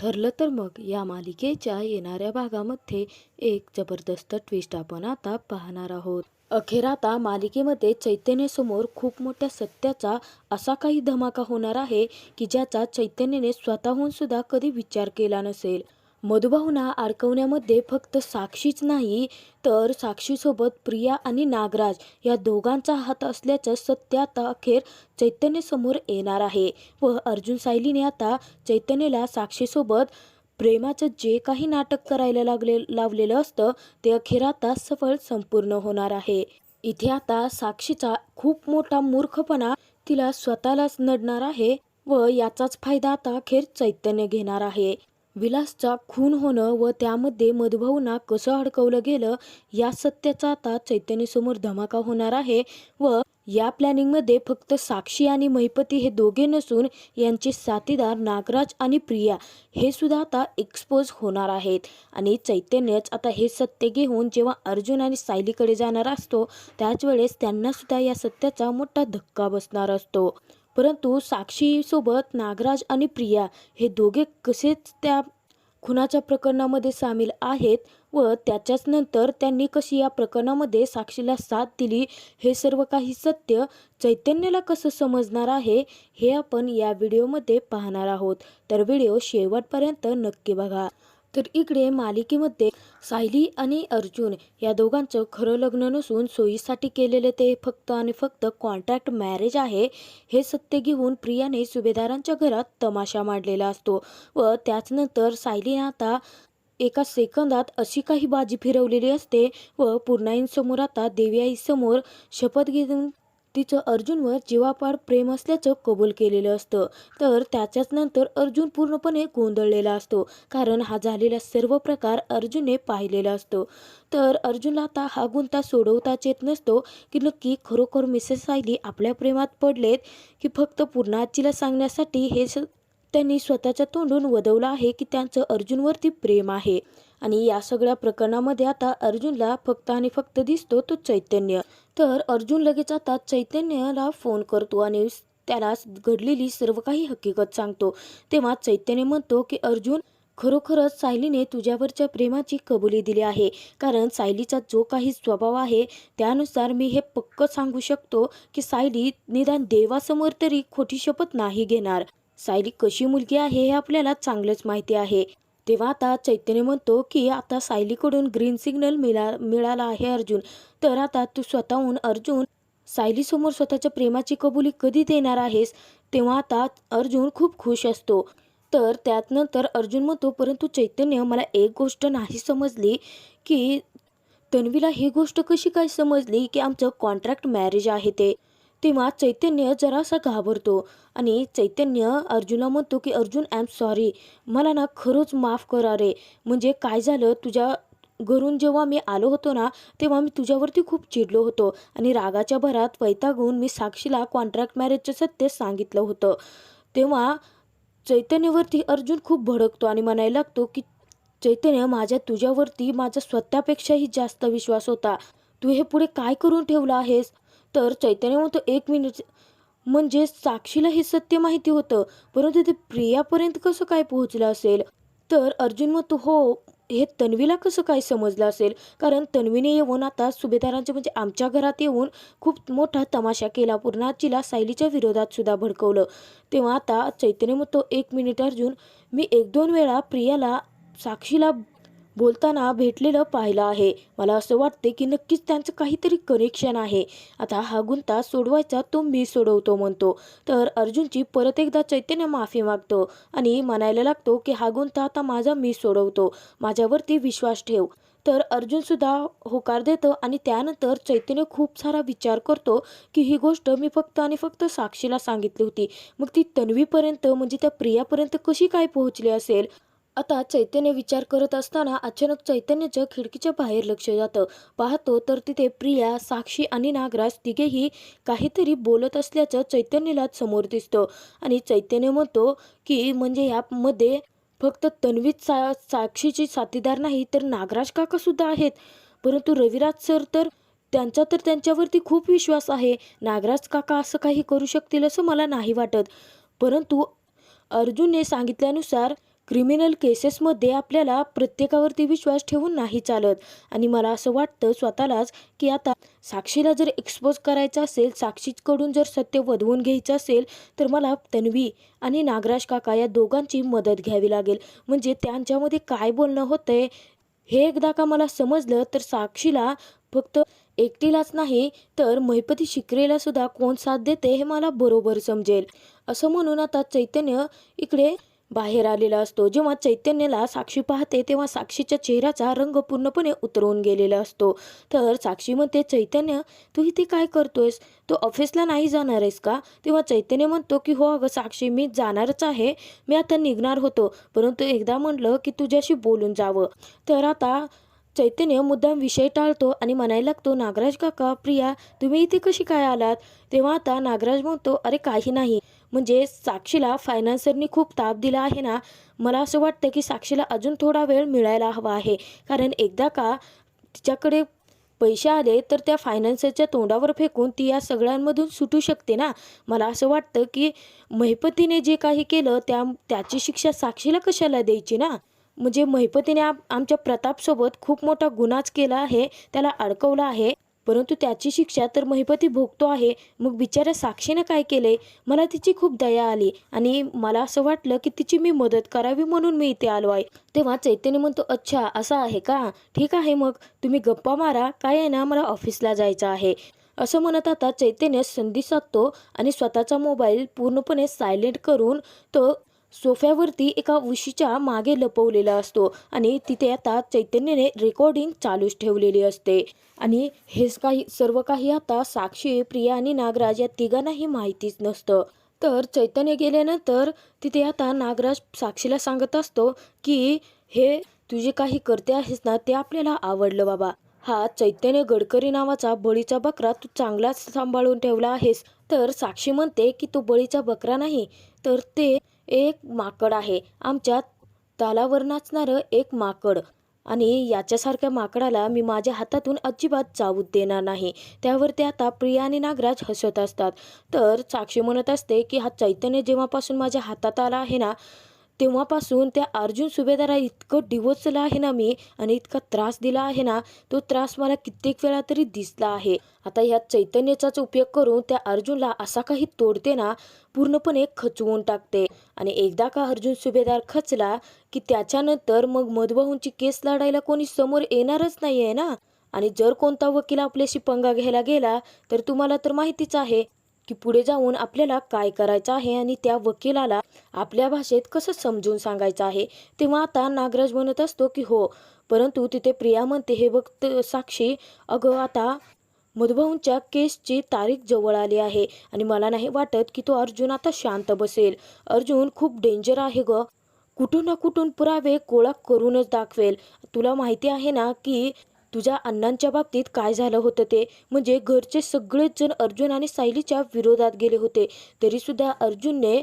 ठरलं तर मग या मालिकेच्या येणाऱ्या भागामध्ये एक जबरदस्त ट्विस्ट आपण आता पाहणार आहोत. अखेर आता मालिकेमध्ये चैतन्यासमोर खूप मोठ्या सत्याचा असा काही धमाका होणार आहे की ज्याचा चैतन्याने स्वतःहून सुद्धा कधी विचार केला नसेल. मधुभावना अडकवण्यामध्ये फक्त साक्षीच नाही तर साक्षीसोबत प्रिया आणि नागराज या दोघांचा हात असल्याचं सत्य आता अखेर चैतन्यसमोर येणार आहे. व अर्जुन सायलीने आता चैतन्यला साक्षीसोबत प्रेमाचं जे काही नाटक करायला लागले लावलेलं असतं ते अखेर आता सफळ संपूर्ण होणार आहे. इथे आता साक्षीचा खूप मोठा मूर्खपणा तिला स्वतःलाच नडणार आहे व याचाच फायदा आता अखेर चैतन्य घेणार आहे. विलासचा खून होणं व त्यामध्ये मधुभाऊंना कसं अडकवलं गेलं या सत्याचा आता चैतन्यसमोर धमाका होणार आहे व या प्लॅनिंगमध्ये फक्त साक्षी आणि महिपती हे दोघे नसून यांचे साथीदार नागराज आणि प्रिया हे सुद्धा आता एक्सपोज होणार आहेत. आणि चैतन्यच आता हे सत्य घेऊन जेव्हा अर्जुन आणि सायलीकडे जाणार असतो त्याच वेळेस त्यांना सुद्धा या सत्याचा मोठा धक्का बसणार असतो. परंतु साक्षीसोबत नागराज आणि प्रिया हे दोघे कसेच त्या खुनाच्या प्रकरणामध्ये सामील आहेत व त्याच्याच नंतर त्यांनी कशी या प्रकरणामध्ये साक्षीला साथ दिली हे सर्व काही सत्य चैतन्याला कसं समजणार आहे हे आपण या व्हिडिओमध्ये पाहणार आहोत. तर व्हिडिओ शेवटपर्यंत नक्की बघा. तर इकडे मालिकेमध्ये सायली आणि अर्जुन या दोघांचं खरं लग्न नसून सोयीसाठी केलेले ते फक्त आणि फक्त कॉन्ट्रॅक्ट मॅरेज आहे हे सत्य घेऊन प्रियाने सुभेदारांच्या घरात तमाशा मांडलेला असतो व त्याचनंतर सायलीने आता एका सेकंदात अशी काही बाजी फिरवलेली असते व पूर्णाईंसमोर आता देवी आईसमोर शपथ घेऊन तिचं अर्जुनवर जीवापाड प्रेम असल्याचं कबूल केलेलं असतं. तर त्याच्याच नंतर अर्जुन पूर्णपणे गोंधळलेला असतो. कारण हा झालेला सर्व प्रकार अर्जुनने पाहिलेला असतो. तर अर्जुनला आता हा गुंता सोडवताच येत नसतो की नक्की खरोखर मिसेस सायली आपल्या प्रेमात पडलेत की फक्त पूर्णाजीला सांगण्यासाठी हे स त्यांनी स्वतःच्या तोंडून वदवलं आहे की त्यांचं अर्जुनवरती प्रेम आहे. आणि या सगळ्या प्रकरणामध्ये आता अर्जुनला फक्त आणि फक्त दिसतो तो चैतन्य. तर अर्जुन लगेच आता चैतन्याला फोन करतो आणि त्याला घडलेली सर्व काही हकीकत सांगतो. तेव्हा चैतन्य म्हणतो की अर्जुन खरोखरच सायलीने तुझ्यावरच्या प्रेमाची कबुली दिली आहे. कारण सायलीचा जो काही स्वभाव आहे त्यानुसार मी हे पक्क सांगू शकतो की सायली निदान देवासमोर तरी खोटी शपथ नाही घेणार. सायली कशी मुलगी आहे हे आपल्याला चांगलंच माहिती आहे. तेव्हा आता चैतन्य म्हणतो की आता सायलीकडून ग्रीन सिग्नल मिळा मिळाला आहे अर्जुन. तर आता तू स्वतःहून अर्जुन सायलीसमोर स्वतःच्या प्रेमाची कबुली कधी देणार आहेस? तेव्हा आता अर्जुन खूप खुश असतो. तर त्यातनंतर अर्जुन म्हणतो परंतु चैतन्य मला एक गोष्ट नाही समजली की तन्वीला ही गोष्ट कशी काय समजली की आमचं कॉन्ट्रॅक्ट मॅरेज आहे ते? तेव्हा चैतन्य जरासा घाबरतो. आणि चैतन्य अर्जुनला म्हणतो की अर्जुन आय एम सॉरी मला ना खरंच माफ करा रे. म्हणजे काय झालं? तुझ्या घरून जेव्हा मी आलो होतो ना तेव्हा मी तुझ्यावरती खूप चिडलो होतो. आणि रागाच्या भरात वैतागून मी साक्षीला कॉन्ट्रॅक्ट मॅरेजचं सत्य सांगितलं होतं. तेव्हा चैतन्यवरती अर्जुन खूप भडकतो आणि म्हणायला लागतो की चैतन्य माझ्या तुझ्यावरती माझा स्वतःपेक्षाही जास्त विश्वास होता. तू हे पुढे काय करून ठेवलं आहेस? तर चैतन्य म्हणतो एक मिनिट म्हणजे साक्षीला हे सत्य माहिती होतं परंतु ते प्रियापर्यंत कसं काय पोहोचलं असेल? तर अर्जुन म्हणतो हो हे तन्वीला कसं काय समजलं असेल? कारण तन्वीने येऊन आता सुभेदारांच्या म्हणजे आमच्या घरात येऊन खूप मोठा तमाशा केला. पूर्णाजीला सायलीच्या विरोधात सुद्धा भडकवलं. तेव्हा आता चैतन्य म्हणतो एक मिनिट अर्जुन मी एक दोन वेळा प्रियाला साक्षीला बोलताना भेटलेलं पाहिलं आहे. मला असं वाटते की नक्कीच त्यांचं काहीतरी कनेक्शन आहे. आता हा गुंता सोडवायचा तो मी सोडवतो म्हणतो. तर अर्जुनची परत एकदा चैतन्य माफी मागतो आणि म्हणायला लागतो की हा गुंता आता माझा मी सोडवतो. माझ्यावरती विश्वास ठेव. तर अर्जुन सुद्धा होकार देतो आणि त्यानंतर चैतन्य खूप सारा विचार करतो की ही गोष्ट मी फक्त आणि फक्त साक्षीला सांगितली होती. मग ती तन्वीपर्यंत म्हणजे त्या प्रियापर्यंत कशी काय पोहोचली असेल? आता चैतन्य विचार करत असताना अचानक चैतन्याचं खिडकीच्या बाहेर लक्ष जातं. पाहतो तर तिथे प्रिया साक्षी आणि नागराज तिघेही काहीतरी बोलत असल्याचं चैतन्याला समोर दिसतं. आणि चैतन्य म्हणतो की म्हणजे यामध्ये फक्त तन्वीत सा साक्षीची साथीदार नाही तर नागराज काकासुद्धा आहेत. परंतु रविराज सर तर त्यांचा तर त्यांच्यावरती खूप विश्वास आहे. नागराज काका असं काही करू शकतील असं मला नाही वाटत. परंतु अर्जुनने सांगितल्यानुसार क्रिमिनल केसेसमध्ये आपल्याला प्रत्येकावरती विश्वास ठेवून नाही चालत. आणि मला असं वाटतं स्वतःलाच की आता साक्षीला जर एक्सपोज करायचं असेल साक्षीकडून जर सत्य वधवून घ्यायचं असेल तर मला तन्वी आणि नागराज काका या दोघांची मदत घ्यावी लागेल. म्हणजे त्यांच्यामध्ये काय बोलणं होतंय हे एकदा का मला समजलं तर साक्षीला फक्त एकटीलाच नाही तर महिपती शिकरेला सुद्धा कोण साथ देते हे मला बरोबर समजेल. असं म्हणून आता चैतन्य इकडे बाहेर आलेला असतो. जेव्हा चैतन्याला साक्षी पाहते तेव्हा साक्षीच्या चेहऱ्याचा रंग पूर्णपणे उतरवून गेलेला असतो. तर साक्षी म्हणते चैतन्य तू इथे काय करतोयस? तू ऑफिसला नाही जाणार आहेस का? तेव्हा चैतन्य म्हणतो की हो अगं साक्षी मी जाणारच आहे. मी आता निघणार होतो. परंतु एकदा म्हटलं की तुझ्याशी बोलून जावं. तर आता चैतन्य मुद्दाम विषय टाळतो आणि म्हणायला लागतो नागराज काका प्रिया तुम्ही इथे कशी काय आलात? तेव्हा आता नागराज म्हणतो अरे काही नाही. म्हणजे साक्षीला फायनान्सरनी खूप ताप दिला आहे ना मला असं वाटतं की साक्षीला अजून थोडा वेळ मिळायला हवा आहे. कारण एकदा का तिच्याकडे पैसे आले तर त्या फायनान्सरच्या तोंडावर फेकून ती या सगळ्यांमधून सुटू शकते ना. मला असं वाटतं की महिपतीने जे काही केलं त्या त्याची शिक्षा साक्षीला कशाला द्यायची ना? म्हणजे महिपतीने आमच्या प्रतापसोबत खूप मोठा गुन्हाच केला आहे त्याला अडकवलं आहे. परंतु त्याची शिक्षा तर महिपती भोगतो आहे. मग बिचाऱ्या साक्षीनं काय केले मला तिची खूप दया आली आणि मला असं वाटलं की तिची मी मदत करावी म्हणून मी इथे आलो आहे. तेव्हा चैतन्य म्हणतो अच्छा असं आहे का? ठीक आहे मग. तुम्ही गप्पा मारा. काय आहे ना मला ऑफिसला जायचं आहे. असं म्हणत आता चैतन्य संधी साधतो आणि स्वतःचा मोबाईल पूर्णपणे सायलेंट करून तो सोफ्यावरती एका उशीच्या मागे लपवलेला असतो आणि तिथे आता चैतन्याने रेकॉर्डिंग चालूच ठेवलेली असते. आणि हेच काही सर्व काही आता साक्षी प्रिया आणि नागराज या तिघांनाही माहितीच नसतं. तर चैतन्य गेल्यानंतर तिथे आता नागराज साक्षीला सांगत असतो की हे तुझे काही करते आहेस ना ते आपल्याला आवडलं बाबा. हा चैतन्य गडकरी नावाचा बळीचा बकरा तू चांगलाच सांभाळून ठेवला आहेस. तर साक्षी म्हणते की तो बळीचा बकरा नाही तर ते एक माकड आहे. आमच्या तालावर नाचणारं एक माकड. आणि याच्यासारख्या माकडाला मी माझ्या हातातून अजिबात चावूत देणार नाही. त्यावर ते आता प्रिया आणि नागराज हसत असतात. तर साक्षी म्हणत असते की हा चैतन्य जेव्हापासून माझ्या हातात आला आहे ना तेव्हापासून त्या अर्जुन सुभेदारा इतकं डिवोचलं आहे ना मी आणि इतका त्रास दिला आहे ना तो त्रास मला कित्येक वेळा तरी दिसला आहे. आता ह्या चैतन्याचाच उपयोग करून त्या अर्जुनला असा काही तोडते ना पूर्णपणे खचवून टाकते. आणि एकदा का अर्जुन सुभेदार खचला की त्याच्यानंतर मग मधुबाहूंची केस लढायला कोणी समोर येणारच नाही आहे ना? आणि जर कोणता वकील आपल्याशी पंगा घ्यायला गेला तर तुम्हाला तर माहितीच आहे की पुढे जाऊन आपल्याला काय करायचं आहे आणि त्या वकिलाला आपल्या भाषेत कसं समजून सांगायचं आहे? तेव्हा आता नागराज म्हणत असतो की हो परंतु तिथे प्रिया म्हणते हे बघ साक्षी अगं आता मधुभाऊंच्या केसची तारीख जवळ आली आहे आणि मला नाही वाटत की तो अर्जुन आता शांत बसेल. अर्जुन खूप डेंजर आहे ग. कुठून ना कुठून पुरावे गोळा करूनच दाखवेल. तुला माहिती आहे ना की तुझ्या अण्णांच्या बाबतीत काय झालं होतं ते? म्हणजे घरचे सगळेच जण अर्जुन आणि सायलीच्या विरोधात गेले होते. तरीसुद्धा अर्जुनने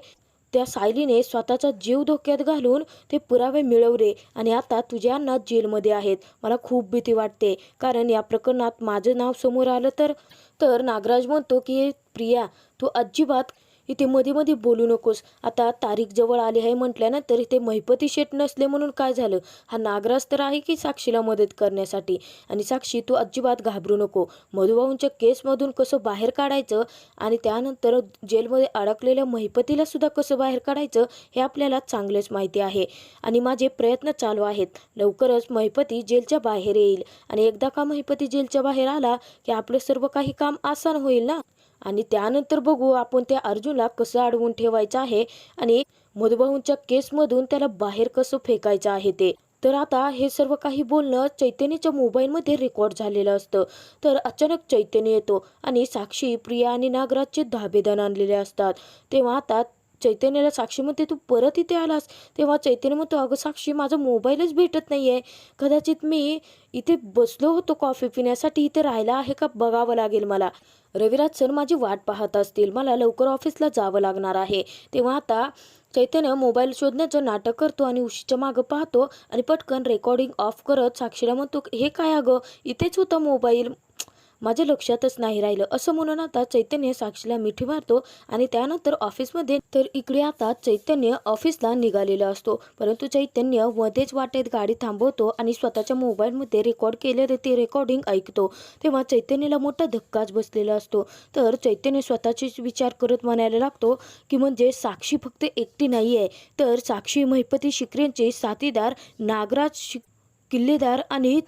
त्या सायलीने स्वतःचा जीव धोक्यात घालून ते पुरावे मिळवले आणि आता तुझ्या अण्णा जेलमध्ये आहेत. मला खूप भीती वाटते. कारण या प्रकरणात माझं नाव समोर आलं तर तर नागराज म्हणतो की प्रिया तू अजिबात इथे मध्ये मध्ये बोलू नकोस. आता तारीख जवळ आली आहे म्हटल्यानंतर इथे महिपती शेट नसले म्हणून काय झालं? हा नागराज तर आहे की साक्षीला मदत करण्यासाठी? आणि साक्षी तू अजिबात घाबरू नको. मधुभाऊंच्या केसमधून कसं बाहेर काढायचं आणि त्यानंतर जेलमध्ये अडकलेल्या महिपतीला सुद्धा कसं बाहेर काढायचं हे आपल्याला चांगलेच माहिती आहे. आणि माझे प्रयत्न चालू आहेत. लवकरच महिपती जेलच्या बाहेर येईल. आणि एकदा का महिपती जेलच्या बाहेर आला की आपलं सर्व काही काम आसान होईल ना? आणि त्यानंतर बघू आपण त्या अर्जुनला कसं अडवून ठेवायचं आहे आणि मधुबाहूंच्या केसमधून त्याला बाहेर कसं फेकायचं आहे ते. तर आता हे सर्व काही बोलणं चैतन्याच्या मोबाईलमध्ये रेकॉर्ड झालेलं असतं. तर अचानक चैतन्य येतो आणि साक्षी प्रिया आणि नागराजचे धाबेदान आणलेले असतात. तेव्हा आता चैतन्याला साक्षी म्हणते तू परत इथे आलास? तेव्हा चैतन्य म्हणतो अगं साक्षी माझा मोबाईलच भेटत नाही आहे कदाचित मी इथे बसलो होतो कॉफी पिण्यासाठी. इथे राहिला आहे का बघावं लागेल मला. रविराज सर माझी वाट पाहत असतील. मला लवकर ऑफिसला जावं लागणार आहे. तेव्हा आता चैतन्य मोबाईल शोधण्याचं नाटक करतो आणि उशीच्या मागं पाहतो आणि पटकन रेकॉर्डिंग ऑफ करत साक्षीला म्हणतो हे काय अगं? इथेच होता मोबाईल. माझ्या लक्षातच नाही राहिलं. असं म्हणून आता चैतन्य साक्षीला मिठी मारतो आणि त्यानंतर ऑफिसमध्ये तर इकडे आता चैतन्य ऑफिसला निघालेला असतो. परंतु चैतन्य मध्येच वाटेत गाडी थांबवतो आणि स्वतःच्या मोबाईलमध्ये रेकॉर्ड केलेले ते रेकॉर्डिंग ऐकतो. तेव्हा चैतन्याला मोठा धक्काच बसलेला असतो. तर चैतन्य स्वतःचेच विचार करत म्हणायला लागतो की म्हणजे साक्षी फक्त एकटी नाही आहे तर साक्षी महिपती शिकरेंचे साथीदार नागराज शिक किल्लेदार आणि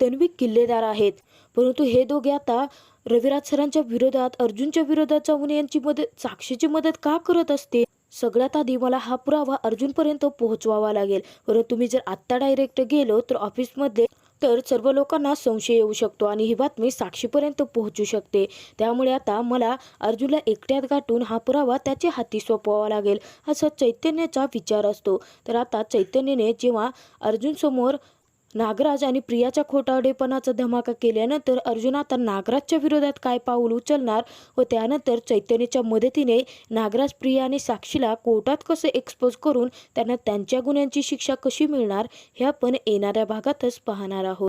तन्वी किल्लेदार आहेत. परंतु हे दोघे आता रविराज सरांच्या विरोधात अर्जुनच्या विरोधात जाऊन यांची मदत साक्षीची मदत का करत असते सगळ्यात आधी मला हा पुरावा अर्जुनपर्यंत पोहोचवावा लागेल. परंतु मी जर आत्ता डायरेक्ट गेलो तर ऑफिसमध्ये तर सर्व लोकांना संशय येऊ शकतो आणि ही बातमी साक्षीपर्यंत पोहोचू शकते. त्यामुळे आता मला अर्जुनला एकट्यात गाठून हा पुरावा त्याच्या हाती सोपवावा लागेल असा चैतन्याचा विचार असतो. तर आता चैतन्याने जेव्हा अर्जुनसमोर नागराज आणि प्रियाच्या खोटाडेपणाचा धमाका केल्यानंतर अर्जुन आता नागराजच्या विरोधात काय पाऊल उचलणार व त्यानंतर चैतन्याच्या मदतीने नागराज प्रिया आणि साक्षीला कोर्टात कसं एक्सपोज करून त्यांना त्यांच्या गुन्ह्यांची शिक्षा कशी मिळणार हे आपण येणाऱ्या भागातच पाहणार आहोत.